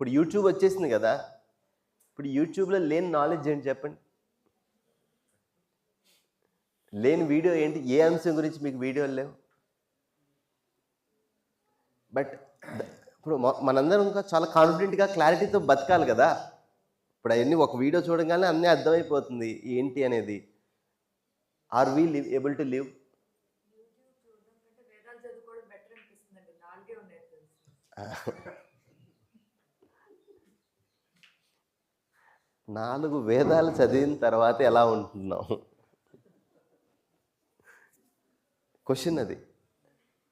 ఇప్పుడు యూట్యూబ్ వచ్చేసింది కదా. ఇప్పుడు యూట్యూబ్లో లేని నాలెడ్జ్ ఏంటి చెప్పండి? లేని వీడియో ఏంటి? ఏ అంశం గురించి మీకు వీడియోలు లేవు? బట్ ఇప్పుడు మనందరం ఇంకా చాలా కాన్ఫిడెంట్గా క్లారిటీతో బతకాలి కదా. ఇప్పుడు అవన్నీ ఒక వీడియో చూడగానే అన్నీ అర్థమైపోతుంది. ఏంటి అనేది? Are we live able to live నాలుగే వేదాలు చదివిన తర్వాత ఎలా ఉంటున్నాం క్వశ్చన్ అది.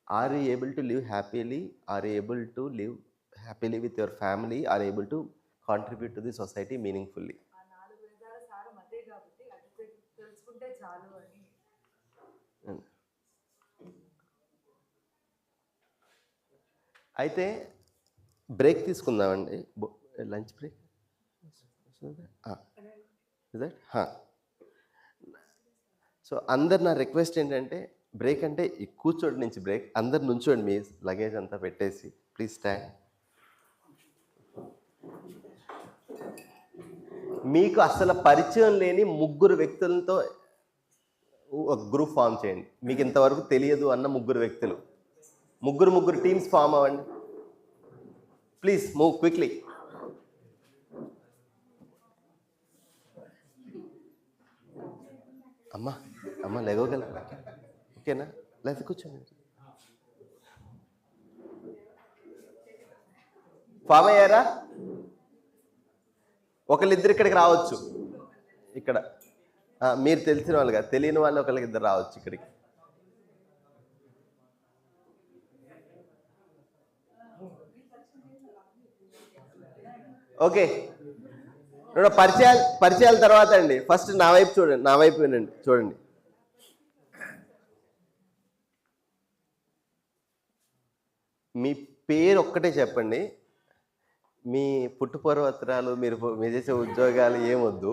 Are you able to live happily are able to live happily with your family are able to contribute to the society meaningfully అయితే బ్రేక్ తీసుకుందామండి. లంచ్ బ్రేక్ సో అందరు నా రిక్వెస్ట్ ఏంటంటే బ్రేక్ అంటే ఈ కూర్చోండి నుంచి బ్రేక్. అందరు నుంచోండి మీ లగేజ్ అంతా పెట్టేసి. ప్లీజ్ స్టాండ్ మీకు అసలు పరిచయం లేని ముగ్గురు వ్యక్తులతో ఒక గ్రూప్ ఫామ్ చేయండి. మీకు ఇంతవరకు తెలియదు అన్న ముగ్గురు వ్యక్తులు. ముగ్గురు ముగ్గురు టీమ్స్ ఫామ్ అవ్వండి. ప్లీజ్ మూవ్ క్విక్లీ అమ్మా అమ్మ లేగోగల ఓకేనా? లేకపోతే కూర్చోండి. ఫామ్ అయ్యారా? ఒకళ్ళిద్దరు ఇక్కడికి రావచ్చు. ఇక్కడ. మీరు తెలిసిన వాళ్ళుగా తెలియని వాళ్ళు ఒకళ్ళకి ఇద్దరు రావచ్చు ఇక్కడికి. ఓకే. రెండు పరిచయాలు పరిచయాల తర్వాత అండి. ఫస్ట్ నా వైపు చూడండి నా వైపు వినండి చూడండి. మీ పేరు ఒక్కటే చెప్పండి. మీ పుట్టుపర్వత్రాలు మీరు మీరు చేసే ఉద్యోగాలు ఏమొద్దు.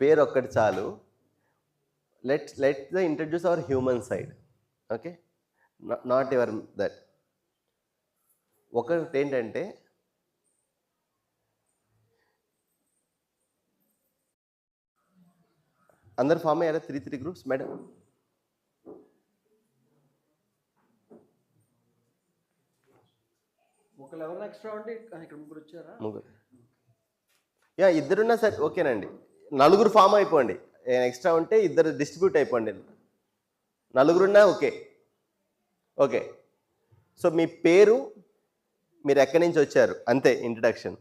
పేరు ఒక్కటి చాలు. Let let the introduce our human side okay not ever that ఒకటి ఏంటంటే అందరు ఫామ్ అయ్యారా? Three three groups? మేడం? ముగ్గురు యా ఇద్దరున్నా సరే ఓకేనండి. నలుగురు ఫామ్ అయిపోండి. ఎక్స్ట్రా ఉంటే ఇద్దరు డిస్ట్రిబ్యూట్ అయిపోండి. నలుగురున్నా ఓకే. ఓకే. సో మీ పేరు మీరు ఎక్కడి నుంచి వచ్చారు? అంతే ఇంట్రడక్షన్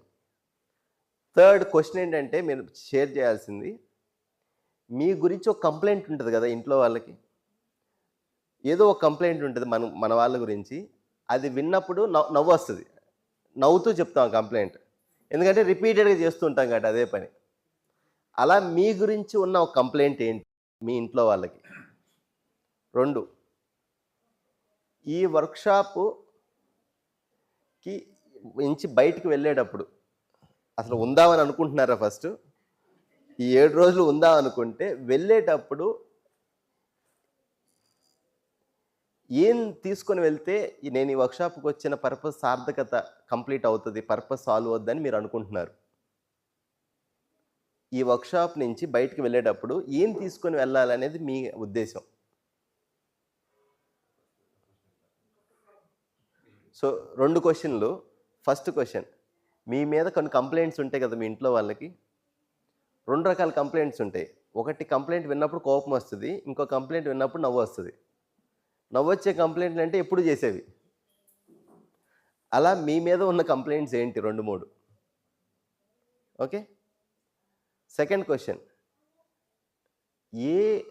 థర్డ్ క్వశ్చన్ ఏంటంటే మీరు షేర్ చేయాల్సింది. మీ గురించి ఒక కంప్లైంట్ ఉంటుంది కదా ఇంట్లో వాళ్ళకి. ఏదో ఒక కంప్లైంట్ ఉంటుంది మన మన వాళ్ళ గురించి. అది విన్నప్పుడు నవ్వు నవ్వు వస్తుంది. నవ్వుతూ చెప్తాం కంప్లైంట్. ఎందుకంటే రిపీటెడ్గా చేస్తుంటాం కాబట్టి అదే పని. అలా మీ గురించి ఉన్న ఒక కంప్లైంట్ ఏంటి మీ ఇంట్లో వాళ్ళకి? రెండు ఈ వర్క్షాప్కి నుంచి బయటికి వెళ్ళేటప్పుడు అసలు ఉందామని అనుకుంటున్నారా ఫస్ట్? ఈ ఏడు రోజులు ఉందాం అనుకుంటే వెళ్ళేటప్పుడు ఏం తీసుకొని వెళ్తే నేను ఈ వర్క్షాప్కి వచ్చిన పర్పస్ సార్థకత కంప్లీట్ అవుతుంది పర్పస్ సాల్వ్ అవుద్దని మీరు అనుకుంటున్నారు? ఈ వర్క్షాప్ నుంచి బయటికి వెళ్ళేటప్పుడు ఏం తీసుకొని వెళ్ళాలనేది మీ ఉద్దేశం? సో రెండు క్వశ్చన్లు ఫస్ట్ క్వశ్చన్ మీ మీద కొన్ని కంప్లైంట్స్ ఉంటాయి కదా మీ ఇంట్లో వాళ్ళకి? రెండు రకాల కంప్లైంట్స్ ఉంటాయి. ఒకటి కంప్లైంట్ విన్నప్పుడు కోపం వస్తుంది ఇంకో కంప్లైంట్ విన్నప్పుడు నవ్వు వస్తుంది. నవ్వొచ్చే కంప్లైంట్లు అంటే ఎప్పుడు చేసేవి? అలా మీ మీద ఉన్న కంప్లైంట్స్ ఏంటి? రెండు మూడు. ఓకే? Second question. ఏ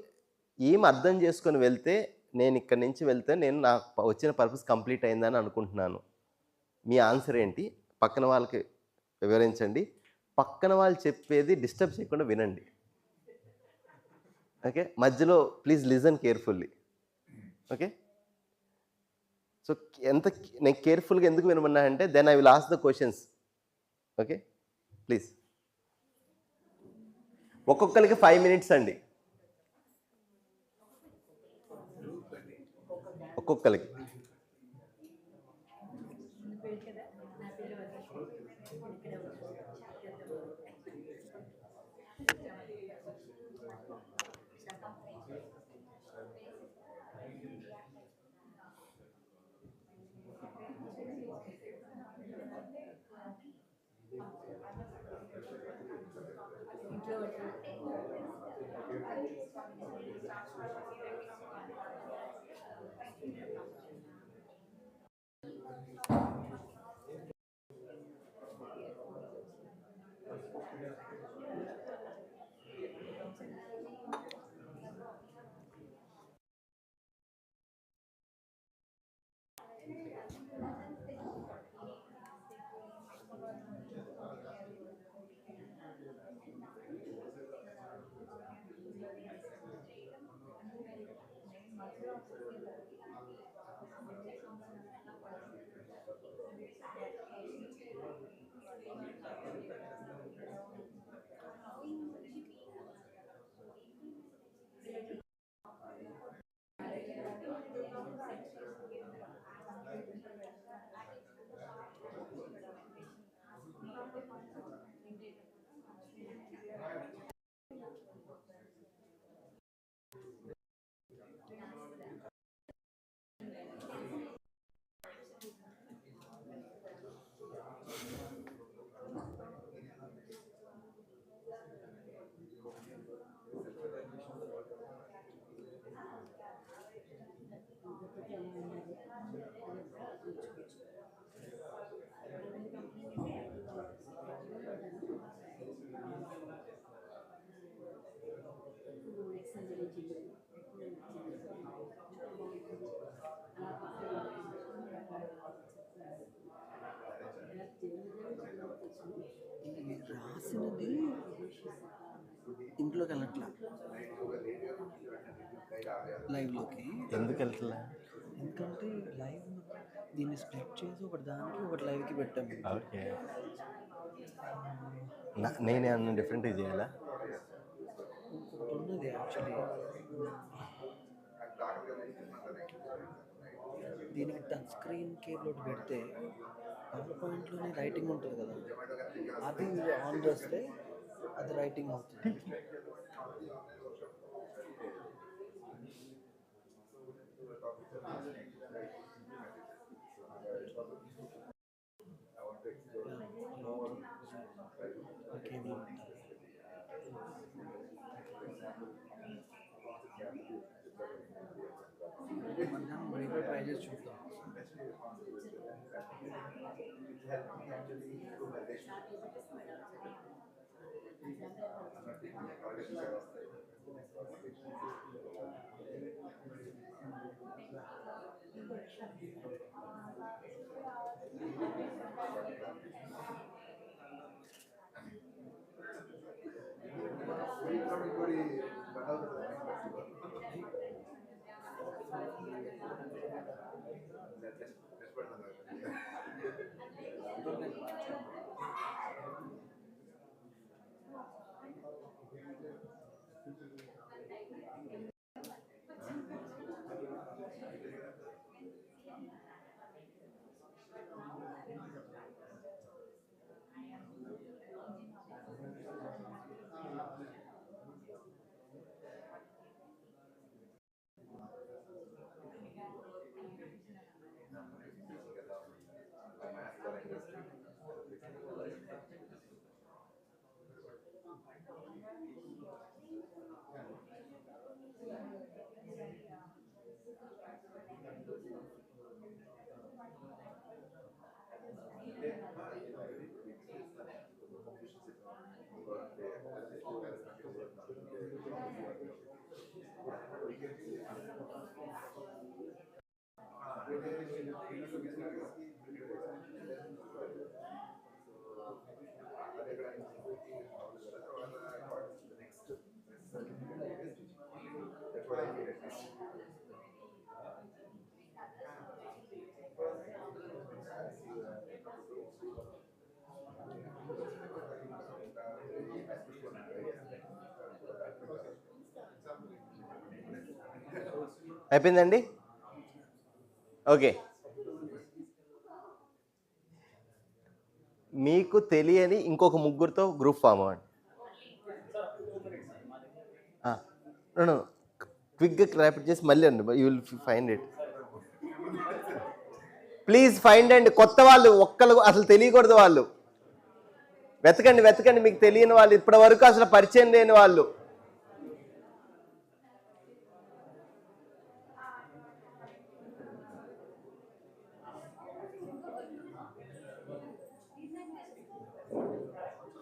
ఏం అర్థం చేసుకొని వెళ్తే నేను ఇక్కడి నుంచి వెళ్తే నేను నా వచ్చిన పర్పస్ కంప్లీట్ అయిందని అనుకుంటున్నాను? మీ ఆన్సర్ ఏంటి? పక్కన వాళ్ళకి వివరించండి. పక్కన వాళ్ళు చెప్పేది డిస్టర్బ్ చేయకుండా వినండి. ఓకే? మధ్యలో please listen carefully. Okay? So ఎంత నేను కేర్ఫుల్గా ఎందుకు వినమన్నా అంటే then I will ask the questions okay? Please. ఒక్కొక్కరికి ఫైవ్ మినిట్స్ అండి. ఒక్కొక్కరికి. ఇంట్లోకి వెళ్ళట్లా లైవ్లోకి. ఎందుకు వెళ్తలే ఎందుకంటే లైవ్ దీన్ని స్ప్లిట్ చేసి ఒకటి దానికి ఒకటి లైవ్కి పెట్టాము ఓకే. నా- నేనే అన్న డిఫరెంట్గా చేయాలా? ఉన్నది యాక్చువల్లీ. దీనికి టచ్ స్క్రీన్ కేబుల్ ఒకటి పెడితే పవర్ పాయింట్లోనే రైటింగ్ ఉంటుంది కదా. అది ఆన్ చేస్తే అది రైటింగ్ అవుతుంది కేబుల్ మధ్యాహ్నం బ్రేక్ ట్రై చేసి చూద్దాం అయిపోయిందండి? ఓకే. మీకు తెలియని ఇంకొక ముగ్గురితో గ్రూప్ ఫామ్ అవ్వండి. క్విక్గా ర్యాపిడ్ చేసి మళ్ళీ అండి you will find it please find అండి కొత్త వాళ్ళు ఒక్కరు అసలు తెలియకూడదు వాళ్ళు. వెతకండి వెతకండి మీకు తెలియని వాళ్ళు ఇప్పటి వరకు అసలు పరిచయం లేని వాళ్ళు.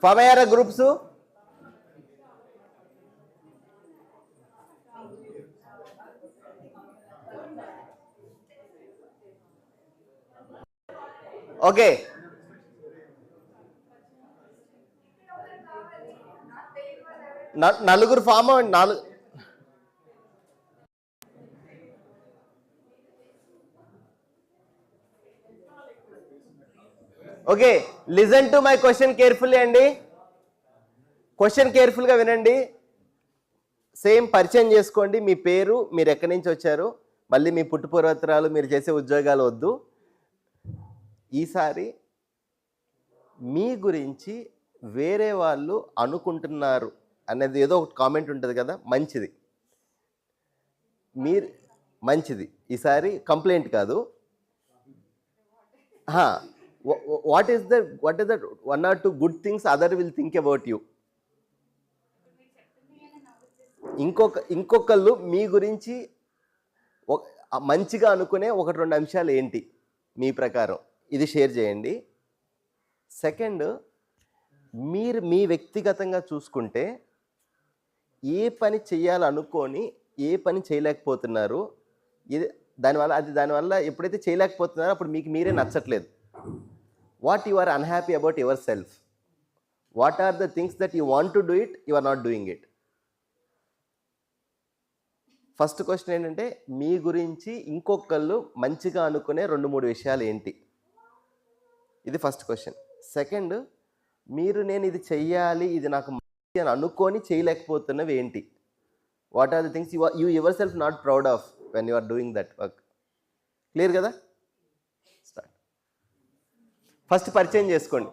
Form groups? ఓకే. నలుగురు ఫామ్ నాలుగు okay listen to my question carefully అండి. క్వశ్చన్ కేర్ఫుల్గా వినండి. సేమ్ పరిచయం చేసుకోండి. మీ పేరు మీరు ఎక్కడి నుంచి వచ్చారు? మళ్ళీ మీ పుట్టుపూర్వత్రాలు మీరు చేసే ఉద్యోగాలు వద్దు. ఈసారి మీ గురించి వేరే వాళ్ళు అనుకుంటున్నారు అనేది ఏదో ఒక కామెంట్ ఉంటుంది కదా మంచిది. మీరు మంచిది. ఈసారి కంప్లైంట్ కాదు. What is the what is the one or two good things other will think about you ఇంకొక ఇంకొకళ్ళు మీ గురించి మంచిగా అనుకునే ఒకటి రెండు అంశాలు ఏంటి మీ ప్రకారం? ఇది షేర్ చేయండి. సెకండ్ మీరు మీ వ్యక్తిగతంగా చూసుకుంటే ఏ పని చేయాలనుకొని ఏ పని చేయలేకపోతున్నారు. ఇది దానివల్ల అది దానివల్ల ఎప్పుడైతే చేయలేకపోతున్నారో అప్పుడు మీకు మీరే నచ్చట్లేదు. What you are unhappy about yourself what are the things that you want to do it you are not doing it first question ఏంటంటే మీ గురించి ఇంకొకళ్ళు మంచిగా అనుకునే రెండు మూడు విషయాలు ఏంటి? ఇది ఫస్ట్ క్వశ్చన్ సెకండ్ మీరు నేను ఇది చెయ్యాలి ఇది నాకు మంచి అని అనుకొని చేయలేకపోతున్నవి ఏంటి? What are the things you you yourself not proud of when you are doing that work clear కదా? ఫస్ట్ పరిచయం చేసుకోండి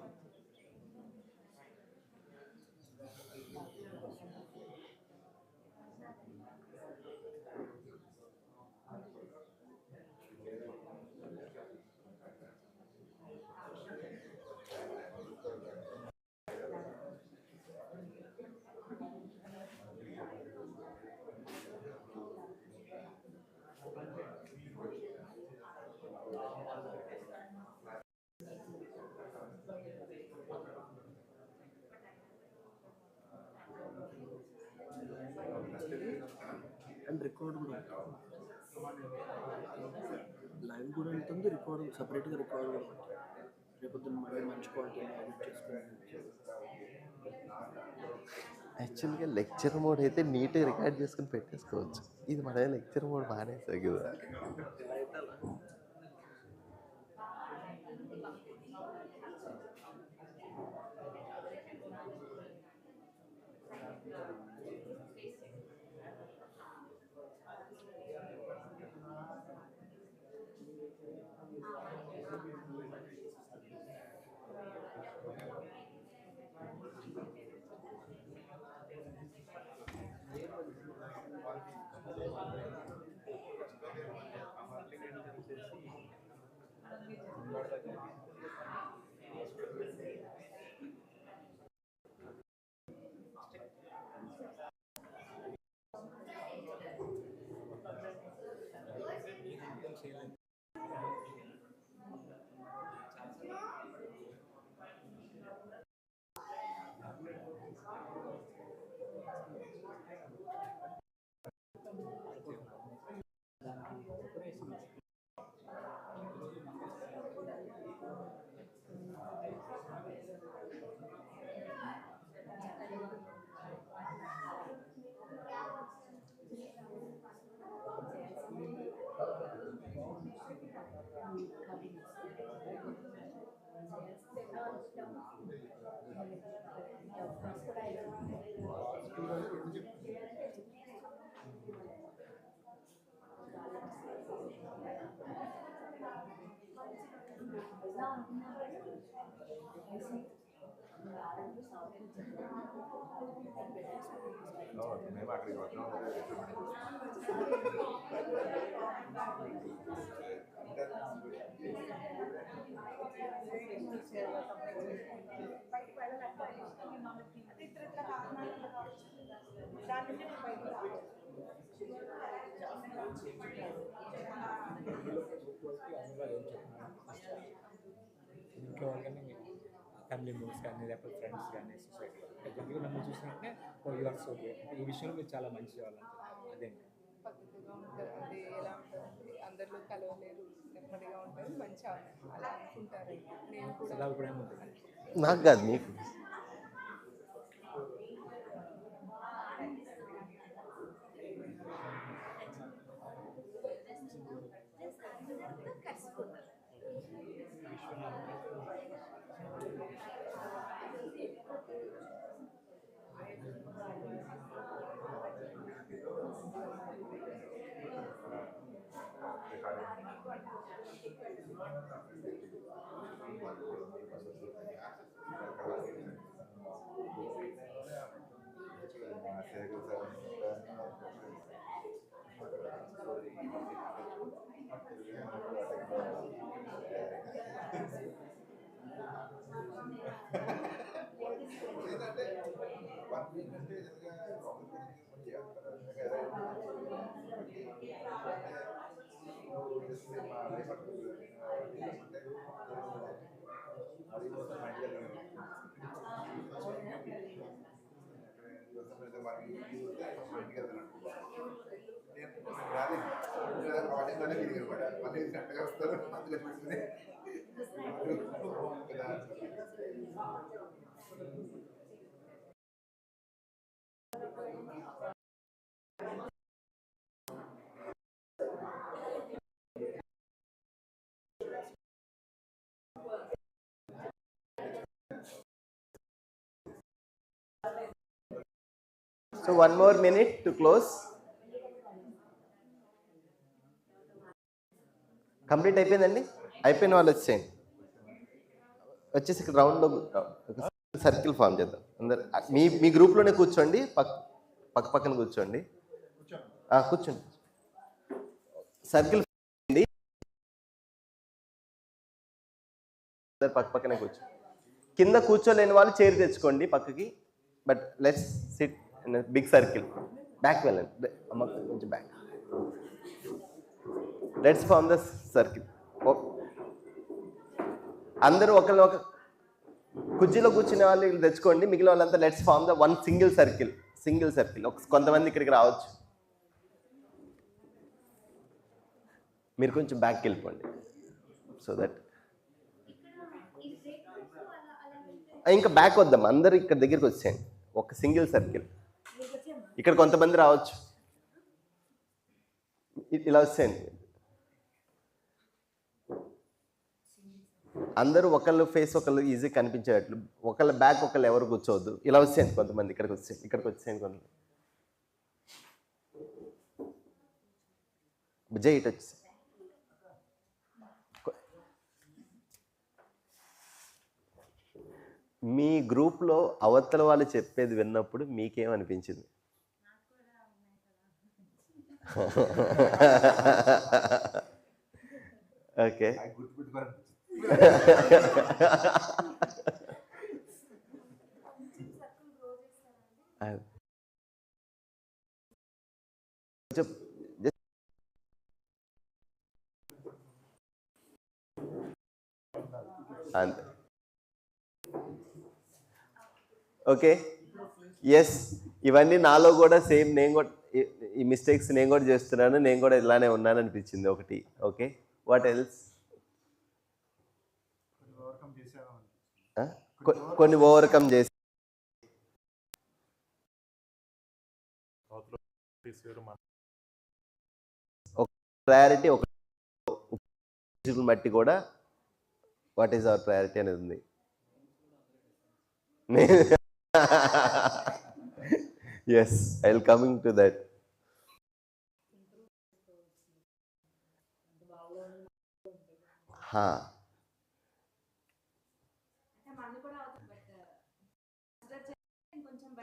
అండ్ రికార్డ్ కూడా లైవ్ కూడా ఉంటుంది రికార్డ్ సపరేట్గా రికార్డ్ కూడా ఉంటుంది రేపొద్దున మళ్ళీ మంచి క్వాలిటీ ఎడిట్ చేసుకుని యాక్చువల్గా లెక్చర్ మోడ్ అయితే నీట్గా రికార్డ్ చేసుకుని పెట్టేసుకోవచ్చు. ఇది మన లెక్చర్ మోడ్ మానేసాయి కదా. మేము అక్కడికి వచ్చాము ఇంట్లో వాళ్ళు కానీ ఫ్యామిలీ మెంబర్స్ కానీ లేకపోతే ఫ్రెండ్స్ కానీ సొసైటీలో జనరల్గా నన్ను చూసినట్టే ఓ యూఆర్ సో అంటే ఈ విషయంలో మీరు చాలా మంచి వాళ్ళు అదే. పద్ధతిగా ఉంటుంది. ఎలా ఉంటుంది? అందరిలో కలవలేదు నెమ్మదిగా ఉంటుంది. మంచిగా అలా అనుకుంటారు. నేను కూడా నాకు కాదు మీకు. సో వన్ సంస్కృతి వారికి రాలేదు రావడంలోనే మీరు కనబడారు మళ్ళీ కరెక్ట్గా వస్తారు అందులో చూస్తుంది మినిట్ టు క్లోజ్ కంప్లీట్ అయిపోయిందండి? అయిపోయిన వాళ్ళు వచ్చేయండి. వచ్చేసి ఇక్కడ రౌండ్లో సర్కిల్ ఫామ్ చేద్దాం. అందరు మీ మీ గ్రూప్లోనే కూర్చోండి. పక్క పక్క పక్కన కూర్చోండి. కూర్చోండి. సర్కిల్ అందరు పక్క పక్కనే కూర్చో కింద కూర్చోలేని వాళ్ళు చైర్ తెచ్చుకోండి పక్కకి. But let's big circle back వెళ్ళండి. అమ్మ కొంచెం back let's form the circle అందరూ ఒకళ్ళు ఒక కుర్చీలో కూర్చునే వాళ్ళు వీళ్ళు తెచ్చుకోండి. మిగిలిన వాళ్ళంతా let's form the one single circle single circle ఒక కొంతమంది ఇక్కడికి రావచ్చు. మీరు కొంచెం బ్యాక్కి వెళ్ళిపోండి. సో దట్ ఇంకా బ్యాక్ వద్దాం అందరూ ఇక్కడ దగ్గరికి వచ్చేయండి. ఒక సింగిల్ సర్కిల్ ఇక్కడ కొంతమంది రావచ్చు. ఇలా వస్తాయండి. అందరూ ఒకళ్ళు ఫేస్ ఒకళ్ళు ఈజీ కనిపించేటట్లు ఒకళ్ళ బ్యాక్ ఒకళ్ళు ఎవరు కూర్చోవద్దు. ఇలా వచ్చేయండి కొంతమంది. ఇక్కడికి వచ్చేయండి ఇక్కడికి వచ్చేయండి కొంత విజయ్ ఇటు వచ్చి మీ గ్రూప్లో అవతల వాళ్ళు చెప్పేది విన్నప్పుడు మీకేమనిపించింది? ఓకే అంతే ఓకే ఎస్ ఇవన్నీ నాలో కూడా సేమ్ నేను కూడా ఈ- మిస్టేక్స్ నేను కూడా చేస్తున్నాను నేను కూడా ఇలానే ఉన్నాను అనిపించింది ఒకటి. ఓకే వాట్ ఎల్స్ కొన్ని ఓవర్కమ్ చేసి. ప్రయారిటీ ఒక బట్టి కూడా వాట్ ఈస్ అవర్ ప్రయారిటీ అనేది ఉంది. Yes I will coming to that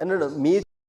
No, no, me